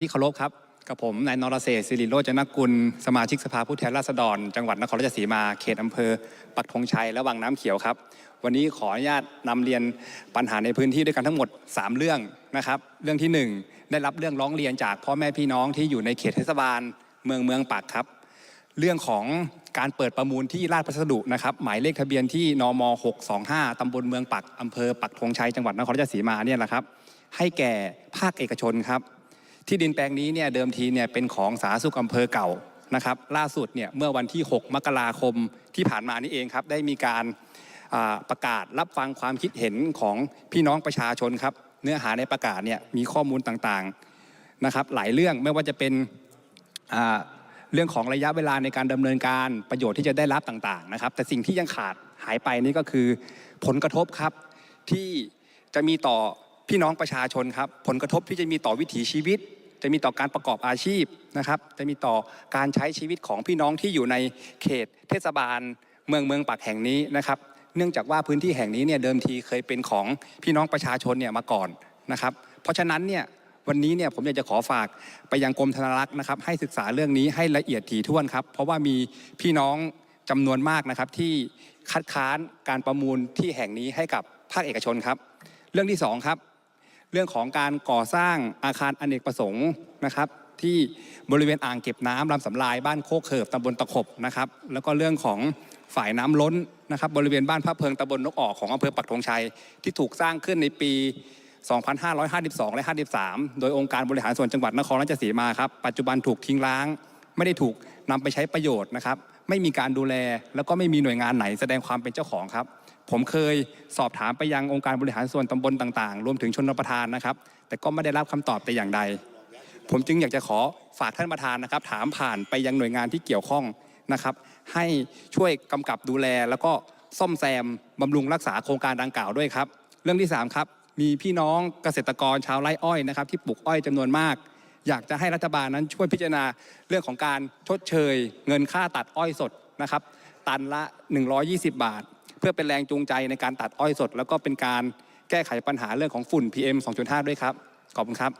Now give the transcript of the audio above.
ที่เคารพครับ กับผมนายนรเศรษฐ์สิริโรจนกุล สมาชิกสภาผู้แทนราษฎร จังหวัดนครราชสีมาเขตอำเภอ ปักธงชัยและวังน้ำเขียวครับ วันนี้ขออนุญาตนำเรียนปัญหาในพื้นที่ด้วยกันทั้งหมด 3 เรื่องนะครับ เรื่องที่ 1 ได้รับเรื่องร้องเรียนจากพ่อแม่พี่น้องที่อยู่ในเขตเทศบาล เมืองเมืองปักครับ เรื่องของการเปิดประมูลที่ราชพัสดุนะครับ หมายเลขทะเบียนที่นม625ตำบลเมืองปักอำเภอปักธงชัยจังหวัดนครราชสีมาเนี่ยแหละครับ ให้แก่ภาคเอกชนครับ ที่ดินแปลงนี้เนี่ยเดิมทีเนี่ยเป็นของสาธารณสุขอำเภอเก่านะครับล่าสุดเนี่ยเมื่อวันที่ 6 มกราคมที่ผ่านมานี่เองครับได้มีการประกาศรับฟังความคิดเห็นของพี่น้องประชาชนครับเนื้อหาในประกาศเนี่ยมีข้อมูลต่างๆนะครับหลายเรื่องไม่ว่าจะเป็นเรื่องของระยะเวลาในการดำเนินการประโยชน์ที่จะได้รับต่างๆนะครับแต่สิ่งที่ยังขาดหายไปนี่ก็คือผลกระทบครับที่จะมีต่อ พี่น้องประชาชนครับผลกระทบที่จะมีต่อวิถีชีวิต จะมีต่อการประกอบอาชีพนะครับ จะมีต่อการใช้ชีวิตของพี่น้องที่อยู่ในเขตเทศบาล เมืองเมืองปักแห่งนี้นะครับ เนื่องจากว่าพื้นที่แห่งนี้เนี่ยเดิมทีเคยเป็นของพี่น้องประชาชนเนี่ยมาก่อนนะครับ เพราะฉะนั้นเนี่ยวันนี้เนี่ยผมอยากจะขอฝากไปยังกรมธนารักษ์นะครับให้ศึกษาเรื่องนี้ให้ละเอียดถี่ถ้วนครับ เพราะว่ามีพี่น้องจำนวนมากนะครับที่คัดค้านการประมูลที่แห่งนี้ให้กับภาคเอกชนครับ เรื่องที่สองครับ เรื่องของการก่อสร้างอาคารอเนกประสงค์นะครับที่บริเวณอ่างเก็บน้ำลำสำลายบ้านโคกเขิบตำบลตะขบนะครับแล้วก็เรื่องของฝ่ายน้ำล้นนะครับบริเวณบ้านพระเพิงตำบลนกออกของอำเภอปักธงชัย ที่ถูกสร้างขึ้นในปี 2552 และ 53 โดยองค์การบริหารส่วนจังหวัดนครราชสีมาครับปัจจุบันถูกทิ้งร้าง ไม่ได้ถูกนำไปใช้ประโยชน์นะครับ ไม่มีการดูแลแล้วก็ไม่มีหน่วยงานไหนแสดงความเป็นเจ้าของครับ ผมเคยสอบถามไปยังองค์การบริหารส่วนตำบลต่างๆ รวมถึงชนประทานนะครับ แต่ก็ไม่ได้รับคำตอบแต่อย่างใด ผมจึงอยากจะขอฝากท่านประธานนะครับ ถามผ่านไปยังหน่วยงานที่เกี่ยวข้องนะครับ ให้ช่วยกำกับดูแล แล้วก็ซ่อมแซมบำรุงรักษาโครงการดังกล่าวด้วยครับ เรื่องที่3ครับมีพี่น้องเกษตรกรชาวไร่อ้อยนะครับ ที่ปลูกอ้อยจำนวนมาก อยากจะให้รัฐบาลนั้นช่วยพิจารณาเรื่องของการชดเชย เงินค่าตัดอ้อยสดนะครับ ตันละ 120 บาท เพื่อเป็นแรงจูงใจในการตัดอ้อยสด แล้วก็เป็นการแก้ไขปัญหาเรื่องของฝุ่น PM 2.5 ด้วยครับ ขอบคุณครับ